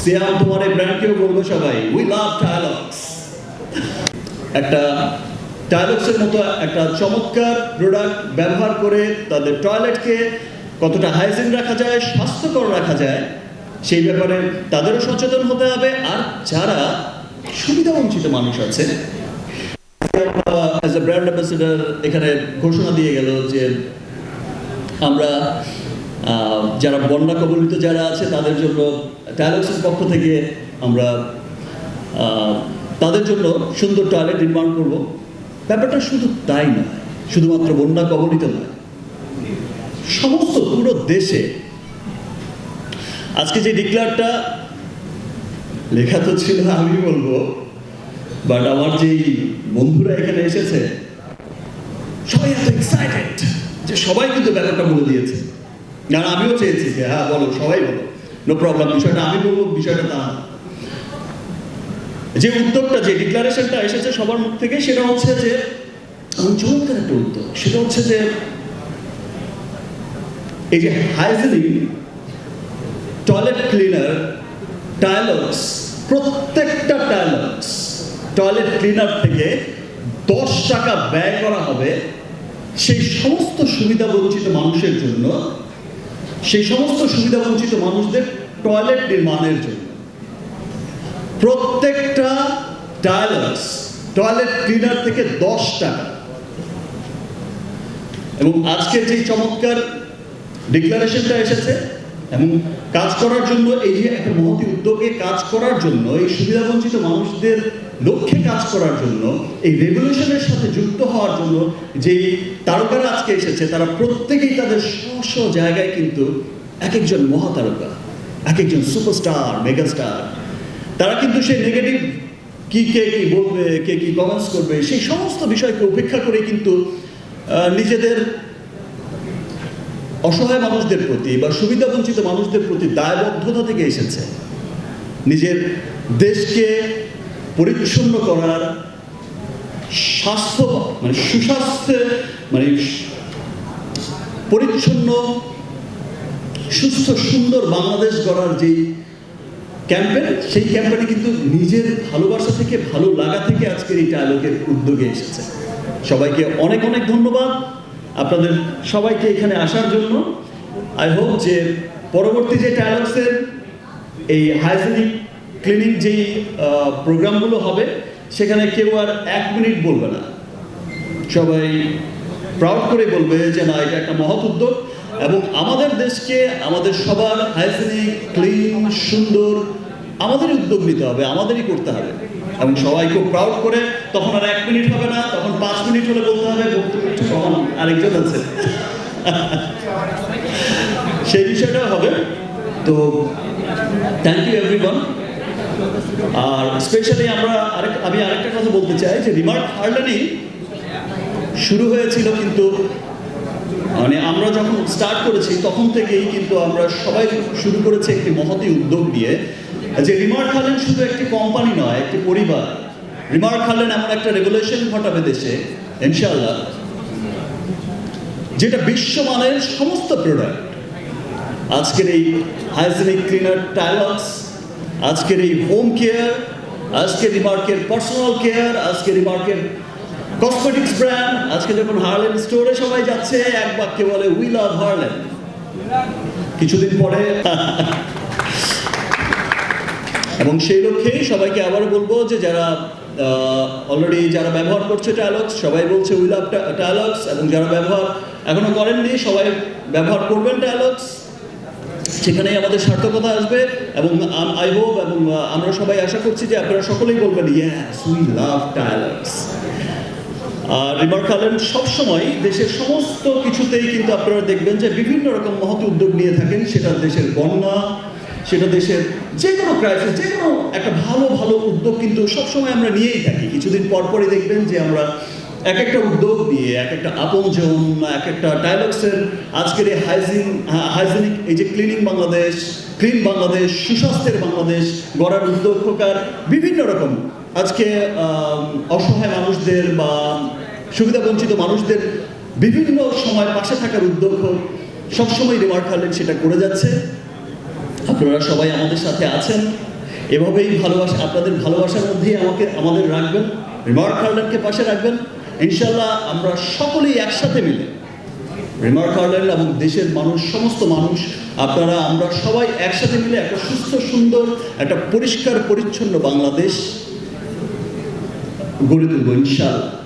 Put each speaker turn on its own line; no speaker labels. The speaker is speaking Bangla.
সিয়াম তোমার এই ব্র্যান্ডকেও বলব সবাই উই লাভ টায়ালক্স একটা মতো একটা চমৎকার প্রোডাক্ট ব্যবহার করে তাদের টয়লেটকে কতটা হাইজিন রাখা যায়, স্বাস্থ্যকর রাখা যায়, সেই ব্যাপারে তাদেরও সচেতন হতে হবে। আর যারা সুবিধা বঞ্চিত মানুষ আছে ব্র্যান্ড অ্যাম্বাসেডার এখানে ঘোষণা দিয়ে গেল যে আমরা যারা বন্যা কবলিত যারা আছে, তাদের জন্য টায়ালক্সের পক্ষ থেকে আমরা তাদের জন্য সুন্দর টয়লেট নির্মাণ করব। ব্যাপারটা শুধু তাই নয়, শুধুমাত্র বন্যা কবলিত নয়, সমস্ত পুরো দেশে। আজকে যে ডিক্লারটা লেখা তো ছিল, আমি বলব বাট আমার যেই বন্ধুরা এখানে এসেছে, সবাই এত এক্সাইটেড যে সবাই কিন্তু ব্যাপারটা বলে দিয়েছে। আর আমিও চেয়েছি যে হ্যাঁ বলো, সবাই বলো। নো প্রবলেম বিষয়টা আমি বলব, বিষয়টা তা যে উদ্যোগটা যে ডিক্লারেশনটা এসেছে সবার মুখ থেকে, সেটা হচ্ছে যে চমৎকার একটা উদ্যোগ সেটা হচ্ছে যে, এই যে হাইজেনিক টয়লেট ক্লিনার টায়ালক্স প্রত্যেকটা টায়ালক্স টয়লেট ক্লিনার থেকে দশ টাকা ব্যয় করা হবে, সেই সমস্ত সুবিধা বঞ্চিত মানুষের জন্য সেই সমস্ত সুবিধা বঞ্চিত মানুষদের টয়লেট নির্মাণের জন্য। প্রত্যেকটা টায়ালক্স টয়লেট ক্লিনার থেকে দশ টাকা এবং আজকে যে চমৎকার ডিক্লারেশনটা এসেছে এবং কাজ করার জন্য এই যে একটা মহতি উদ্যোগে কাজ করার জন্য এই সুবিধাবঞ্চিত মানুষদের লক্ষ্যে কাজ করার জন্য, এই রেভলিউশনের সাথে যুক্ত হওয়ার জন্য যে তারকারা আজকে এসেছে, তারা প্রত্যেকেই তাদের স্ব জায়গায় কিন্তু এক একজন মহাতারকা এক একজন সুপারস্টার মেগাস্টার তারা কিন্তু সেই নেগেটিভ কি, কে কি বলবে, কে কি কমেন্টস করবে, সেই সমস্ত বিষয়কে উপেক্ষা করে কিন্তু নিজেদের অসহায় মানুষদের প্রতি বা সুবিধাবঞ্চিত মানুষদের প্রতি দায়বদ্ধতা থেকে এসেছে। নিজের দেশকে পরিচ্ছন্ন করার স্বাস্থ্য মানে সুস্বাস্থ্যে মানে পরিচ্ছন্ন, সুস্থ, সুন্দর বাংলাদেশ গড়ার যেই ক্যাম্পেন সেই ক্যাম্পেনে কিন্তু নিজের ভালোবাসা থেকে, ভালো লাগা থেকে আজকের এই ডায়লগের উদ্যোগে এসেছে। সবাইকে অনেক অনেক ধন্যবাদ আপনাদের সবাইকে এখানে আসার জন্য। আই হোপ যে পরবর্তী যে ডায়ালগসের এই হাইজেনিক ক্লিনিক যেই প্রোগ্রামগুলো হবে, সেখানে কেউ আর এক মিনিট বলবে না। সবাই প্রাউড করে বলবে যে, না, এটা একটা মহৎ উদ্যোগ। এবং আমাদের দেশকে, আমাদের সবার হাইজেনিক ক্লিন সুন্দর, আমাদেরই উদ্যোগ নিতে হবে, আমাদেরই করতে হবে। এবং সবাই খুব প্রাউড করে, তখন আর এক মিনিট হবে না, তখন পাঁচ মিনিট হলে বলতে হবে আরেকজন আছে। সেই বিষয়টাও হবে। তো থ্যাংক ইউ এভরিওয়ান আর স্পেশালি আমরা আরেক, আমি আরেকটা কথা বলতে চাই যে রিমার্ক হার্লানি শুরু হয়েছিল কিন্তু মানে আমরা যখন স্টার্ট করেছি, তখন থেকেই কিন্তু আমরা সবাই শুরু করেছি একটি মহতি উদ্যোগ নিয়ে। যে রিমার্ক হার্লেন শুধু একটি কোম্পানি নয়, একটি পরিবার। রিমার্ক হার্লেন এমন একটা রেগুলেশন ঘটাবে দেশে, ইনশাআল্লাহ। যেটা বিশ্বমানের সমস্ত প্রোডাক্ট আজকের এই হাইজেনিক ক্লিনার টাইলক্স আজকের এই হোম কেয়ার আজকের রিমার্কের পার্সোনাল কেয়ার আজকের রিমার্কের কসমেটিক্স ব্র্যান্ড আজকে যখন হার্লেন স্টোরে সবাই যাচ্ছে, এক বাক্যে বলে উই লাভ হার্লেন কিছুদিন পরে এবং সেই লক্ষ্যেই সবাইকে আবারও বলব যে যারা অলরেডি যারা ব্যবহার করছে টায়ালক্স সবাই বলছে উই লাভ টায়ালক্স এবং যারা ব্যবহার এখনও করেননি, সবাই ব্যবহার করবেন টায়ালক্স সেখানেই আমাদের সার্থকতা আসবে এবং আই হোপ এবং আমরা সবাই আশা করছি যে আপনারা সকলেই বলবেন yes we love R রিমার Cullen সবসময় দেশের সমস্ত কিছুতেই কিন্তু আপনারা দেখবেন যে বিভিন্ন রকম মহৎ উদ্যোগ নিয়ে থাকেন। সেটা দেশের বন্যা, সেটা দেশের যে কোনো ক্রাইসিস যে কোনো একটা ভালো ভালো উদ্যোগ কিন্তু সবসময় আমরা নিয়েই থাকি। কিছুদিন পর পরই দেখবেন যে আমরা এক একটা উদ্যোগ দিয়ে এক একটা আপনজন এক একটা ডায়লগসের আজকের এই হাইজিন হাইজেনিক এই যে ক্লিনিং বাংলাদেশ ক্লিন বাংলাদেশ, সুস্বাস্থ্যের বাংলাদেশ গড়ার উদ্যোগ প্রকার বিভিন্ন রকম। আজকে অসহায় মানুষদের বা সুবিধাবঞ্চিত মানুষদের বিভিন্ন সময় পাশে থাকার উদ্যোগ হোক, সবসময় রিমার্ক সেটা করে যাচ্ছে। আপনারা সবাই আমাদের সাথে আছেন। এভাবেই ভালোবাসা, আপনাদের ভালোবাসার মধ্যেই আমাকে, আমাদের রাখবেন। রিমার্ক হার্ল্যান্ডকে পাশে রাখবেন। ইনশাল্লাহ আমরা সকলেই একসাথে মিলে রিমার কার্লাইল এবং দেশের মানুষ, সমস্ত মানুষ, আপনারা, আমরা সবাই একসাথে মিলে একটা সুস্থ, সুন্দর, একটা পরিষ্কার, পরিচ্ছন্ন বাংলাদেশ গড়ে তুলব ইনশাল্লাহ